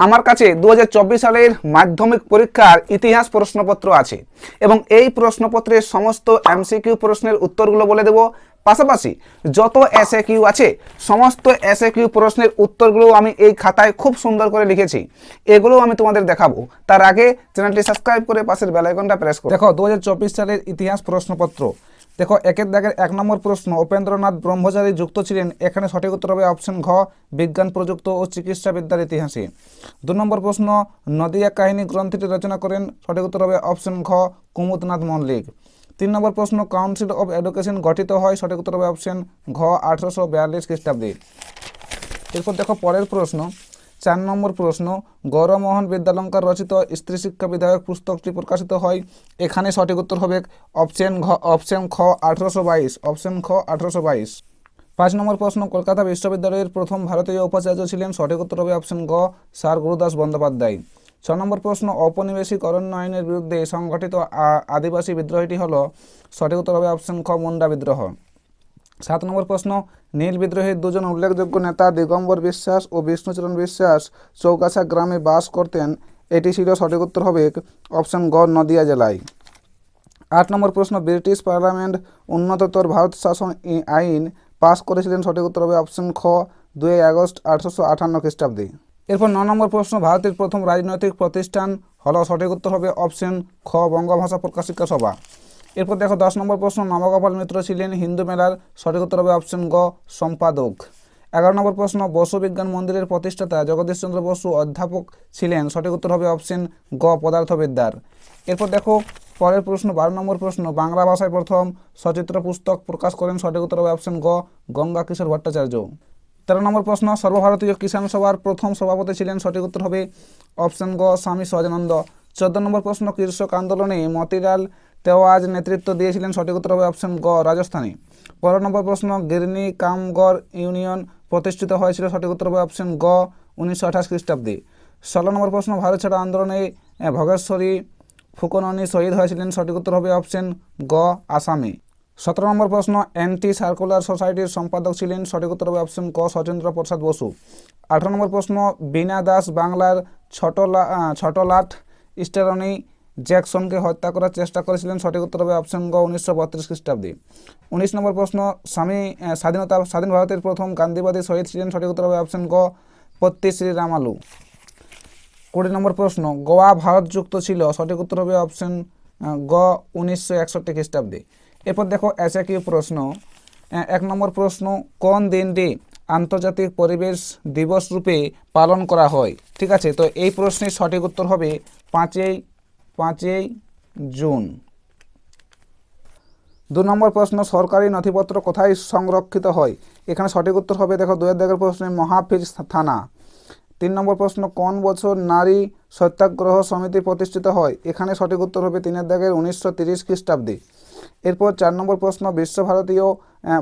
আমার কাছে দু হাজার চব্বিশ সালের মাধ্যমিক পরীক্ষার ইতিহাস প্রশ্নপত্র আছে এবং এই প্রশ্নপত্রের সমস্ত এমসিকিউ প্রশ্নের উত্তরগুলো বলে দেব। পাশাপাশি যত এসএ কিউ আছে, সমস্ত এসএ কিউ প্রশ্নের উত্তরগুলো আমি এই খাতায় খুব সুন্দর করে লিখেছি। এগুলো আমি তোমাদের দেখাবো। তার আগে চ্যানেলটি সাবস্ক্রাইব করে পাশের বেলাইকনটা প্রেস করো। দেখো দু হাজার চব্বিশ সালের ইতিহাস প্রশ্নপত্র। দেখো একের দাগের এক নম্বর প্রশ্ন, উপেন্দ্রনাথ ব্রহ্মচারী যুক্ত ছিলেন। এখানে সঠিক উত্তর হবে অপশন ঘ, বিজ্ঞান, প্রযুক্ত ও চিকিৎসা বিদ্যার ইতিহাসে। দু নম্বর প্রশ্ন, নদিয়া কাহিনী গ্রন্থটি রচনা করেন। সঠিক উত্তর হবে অপশন ঘ, কুমুদনাথ মল্লিক। তিন নম্বর প্রশ্ন কাউন্সিল অফ এডুকেশন গঠিত হয়। সঠিক উত্তর হবে অপশন ঘ, আঠারোশো বিয়াল্লিশ খ্রিস্টাব্দে। এরপর দেখো, পরের প্রশ্ন চার নম্বর প্রশ্ন, গৌরমোহন বিদ্যালঙ্কার রচিত স্ত্রী শিক্ষা বিধায়ক পুস্তকটি প্রকাশিত হয় এখানে সঠিক উত্তর হবে অপশন ঘ, অপশন খ, আঠারোশো বাইশ, অপশন খ, আঠারোশো বাইশ। পাঁচ নম্বর প্রশ্ন, কলকাতা বিশ্ববিদ্যালয়ের প্রথম ভারতীয় উপাচার্য ছিলেন, সঠিক উত্তর হবে অপশন গ স্যার গুরুদাস বন্দ্যোপাধ্যায়। ছ নম্বর প্রশ্ন ঔপনিবেশিক অরণ্য আইনের বিরুদ্ধে সংগঠিত আদিবাসী বিদ্রোহটি হল, সঠিক উত্তর হবে অপশন খ, মুন্ডা বিদ্রোহ। সাত নম্বর প্রশ্ন, নীল বিদ্রোহের দুজন উল্লেখযোগ্য নেতা দিগম্বর বিশ্বাস ও বিষ্ণুচরণ বিশ্বাস চৌগাছা গ্রামে বাস করতেন। এটি ছিল সঠিক উত্তর হবে অপশন গ, নদিয়া জেলায়। আট নম্বর প্রশ্ন, ব্রিটিশ পার্লামেন্ট উন্নততর ভারত শাসন আইন পাস করেছিলেন, সঠিক উত্তর হবে অপশন খ, দুই আগস্ট আঠারোশো আটান্ন খ্রিস্টাব্দে। এরপর ন নম্বর প্রশ্ন, ভারতের প্রথম রাজনৈতিক প্রতিষ্ঠান হলো, সঠিক উত্তর হবে অপশন খ, বঙ্গভাষা প্রকাশিকা সভা। এরপর দেখো দশ নম্বর প্রশ্ন নবগোপাল মিত্র ছিলেন হিন্দু মেলার সঠিক উত্তর হবে অপশন গ, সম্পাদক। এগারো নম্বর প্রশ্ন বসু বিজ্ঞান মন্দিরের প্রতিষ্ঠাতা জগদীশচন্দ্র বসু অধ্যাপক ছিলেন সঠিক উত্তর হবে অপশন গ, পদার্থবিদ্যার। এরপর দেখো পরের প্রশ্ন, বারো নম্বর প্রশ্ন, বাংলা ভাষায় প্রথম সচিত্র পুস্তক প্রকাশ করেন সঠিক উত্তর হবে অপশন গ, গঙ্গা কিশোর ভট্টাচার্য। তেরো নম্বর প্রশ্ন, সর্বভারতীয় কিষাণ সভার প্রথম সভাপতি ছিলেন সঠিক উত্তর হবে অপশন গ, স্বামী সহজানন্দ। চোদ্দ নম্বর প্রশ্ন, কৃষক আন্দোলনে মতিলাল তেওয়াজ নেতৃত্ব দিয়েছিলেন সঠিক উত্তর হবে অপশন গ, রাজস্থানে। পনেরো নম্বর প্রশ্ন, গিরনি কামগড় ইউনিয়ন প্রতিষ্ঠিত হয়েছিল, সঠিক উত্তর হবে অপশন গ, উনিশশো আঠাশ খ্রিস্টাব্দে। ষোলো নম্বর প্রশ্ন, ভারত ছাড়া আন্দোলনে ভগেশ্বরী ফুকননি শহীদ হয়েছিলেন, সঠিক উত্তর হবে অপশন গ, আসামে। সতেরো নম্বর প্রশ্ন অ্যান্টি সার্কুলার সোসাইটির সম্পাদক ছিলেন, সঠিক উত্তর হবে অপশন ক সচেন্দ্র প্রসাদ বসু। আঠারো নম্বর প্রশ্ন, বীণা দাস বাংলার ছোটলা ছোটলাট স্টেরনি জ্যাকসনকে হত্যা করার চেষ্টা করেছিলেন সঠিক উত্তর হবে অপশন গ, উনিশশো বত্রিশ খ্রিস্টাব্দে। উনিশ নম্বর প্রশ্ন, স্বামী স্বাধীনতা, স্বাধীন ভারতের প্রথম গান্ধীবাদী শহীদ ছিলেন, সঠিক উত্তর হবে অপশন গ, পত্তি শ্রীরামালু। কুড়ি নম্বর প্রশ্ন, গোয়া ভারত যুক্ত ছিল, সঠিক উত্তর হবে অপশন গ, উনিশশো একষট্টি খ্রিস্টাব্দে। এরপর দেখো, এসে কি প্রশ্ন এক নম্বর প্রশ্ন, কোন দিনটি আন্তর্জাতিক পরিবেশ দিবস রূপে পালন করা হয়? ঠিক আছে, তো এই প্রশ্নের সঠিক উত্তর হবে পাঁচই পাঁচই জুন। দু নম্বর প্রশ্ন, সরকারি নথিপত্র কোথায় সংরক্ষিত হয়? এখানে সঠিক উত্তর হবে, দেখো দুয়ের দাগের প্রশ্নে মহাফিজ থানা। তিন নম্বর প্রশ্ন, কোন বছর নারী সত্যাগ্রহ সমিতি প্রতিষ্ঠিত হয়? এখানে সঠিক উত্তর হবে তিনের দাগের উনিশশো তিরিশ খ্রিস্টাব্দে। এরপর চার নম্বর প্রশ্ন, বিশ্বভারতীয়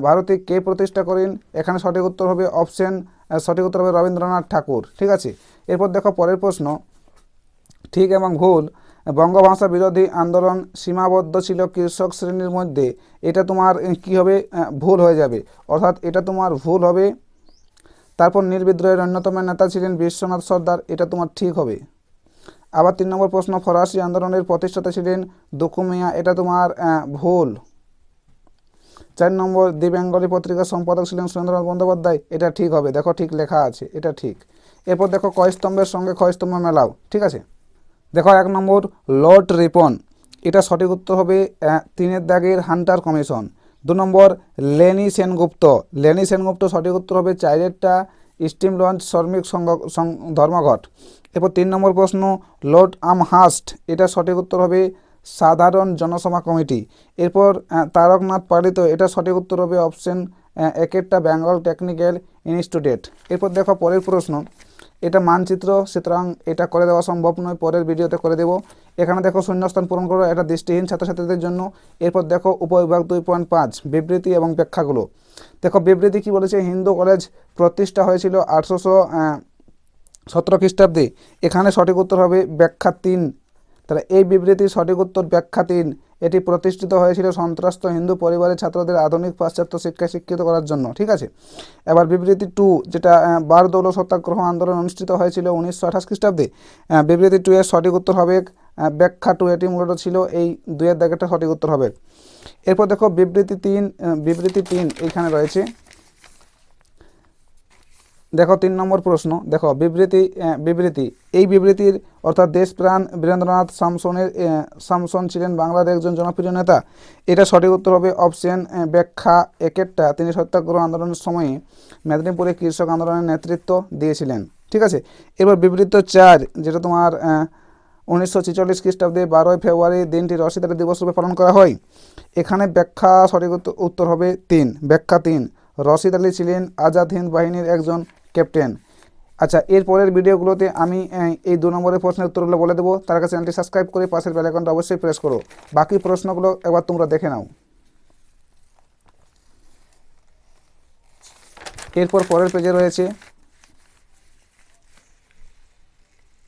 ভারতী কে প্রতিষ্ঠা করেন? এখানে সঠিক উত্তর হবে অপশন সঠিক উত্তর হবে রবীন্দ্রনাথ ঠাকুর। ঠিক আছে? এরপর দেখো, পরের প্রশ্ন, ঠিক এবং ভুল বঙ্গভাষা বিরোধী আন্দোলন সীমাবদ্ধ ছিল কৃষক শ্রেণির মধ্যে। এটা তোমার কি হবে? ভুল হয়ে যাবে। অর্থাৎ এটা তোমার ভুল হবে। তারপর নির্বিদ্রোহের অন্যতম নেতা ছিলেন বিশ্বনাথ সর্দার। এটা তোমার ঠিক হবে। আবার তিন নম্বর প্রশ্ন, ফরাসি আন্দোলনের প্রতিষ্ঠাতা ছিলেন দুকুমিয়া। এটা তোমার ভুল। চার নম্বর দি বেঙ্গলি পত্রিকার সম্পাদক ছিলেন সুরেন্দ্রনাথ বন্দ্যোপাধ্যায়। এটা ঠিক হবে। দেখো ঠিক লেখা আছে। এটা ঠিক। এরপর দেখো কয়স্তম্ভের সঙ্গে ক্ষয়স্তম্ভ মেলাও। ঠিক আছে? দেখো, এক নম্বর লর্ড রিপন এটা সঠিক উত্তর হবে তিনের দাগের হান্টার কমিশন দু নম্বর লেনি সেনগুপ্ত লেনি সেনগুপ্ত সঠিক উত্তর হবে চাইরেরটা স্টিম লঞ্চ শ্রমিক সংঘ ধর্মঘট এরপর তিন নম্বর প্রশ্ন লর্ড আমহাস্ট এটা সঠিক উত্তর হবে সাধারণ জনসভা কমিটি। এরপর তারকনাথ পালিত। এটা সঠিক উত্তর হবে অপশন একেরটা বেঙ্গল টেকনিক্যাল ইনস্টিটিউট এরপর দেখো, পরের প্রশ্ন। এটা মানচিত্র, সুতরাং এটা করে দেওয়া সম্ভব নয়, পরের ভিডিওতে করে দেব। এখানে দেখো শূন্যস্থান পূরণ করো, এটা দৃষ্টিহীন ছাত্রছাত্রীদের জন্য। এরপর দেখো উপবিভাগ দুই পয়েন্ট পাঁচ, বিবৃতি এবং ব্যাখ্যাগুলো। দেখো বিবৃতি কি বলেছে? হিন্দু কলেজ প্রতিষ্ঠা হয়েছিল আঠারোশো সতেরো খ্রিস্টাব্দে। এখানে সঠিক উত্তর হবে ব্যাখ্যা তিন। তাহলে এই বিবৃতির সঠিক উত্তর ব্যাখ্যা তিন। এটি প্রতিষ্ঠিত হয়েছিল সন্ত্রাস্ত হিন্দু পরিবারের ছাত্রদের আধুনিক পাশ্চাত্য শিক্ষায় শিক্ষিত করার জন্য, ঠিক আছে? এবার বিবৃতি টু, যেটা বার বারদৌল সত্যাগ্রহ আন্দোলন অনুষ্ঠিত হয়েছিল উনিশশো আঠাশ খ্রিস্টাব্দে। বিবৃতি টু এর সঠিক উত্তর হবে ব্যাখ্যা টু এটি মূলত ছিল এই দুইয়ের দাগেরটা সঠিক উত্তর হবে। এরপর দেখো বিবৃতি তিন বিবৃতি তিন এখানে রয়েছে। দেখো তিন নম্বর প্রশ্ন দেখো বিবৃতি বিবৃতি। এই বিবৃতির অর্থাৎ দেশপ্রাণ বীরেন্দ্রনাথ সামসনের আহ, সামসন ছিলেন বাংলার একজন জনপ্রিয় নেতা। এটা সঠিক উত্তর হবে অপশন ব্যাখ্যা একেরটা। তিনি সত্যাগ্রহ আন্দোলনের সময়ে মেদিনীপুরে কৃষক আন্দোলনের নেতৃত্ব দিয়েছিলেন। ঠিক আছে? এবার বিবৃত চার যেটা তোমার উনিশশো ছেচল্লিশ খ্রিস্টাব্দে বারোই ফেব্রুয়ারি দিনটি রসিদারি দিবস রূপে পালন করা হয়। এখানে ব্যাখ্যা সঠিক উত্তর হবে তিন ব্যাখ্যা তিন। রশিদ আলী ছিলেন আজাদ হিন্দ বাহিনীর একজন ক্যাপ্টেন। আচ্ছা এরপরের ভিডিওগুলোতে আমি এই দু নম্বরের প্রশ্নের উত্তরগুলো বলে দেবো। তার কাছে চ্যানেলটি সাবস্ক্রাইব করে পাশের বেল আইকনটা অবশ্যই প্রেস করো। বাকি প্রশ্নগুলো একবার তোমরা দেখে নাও। এরপর পরের পেজে রয়েছে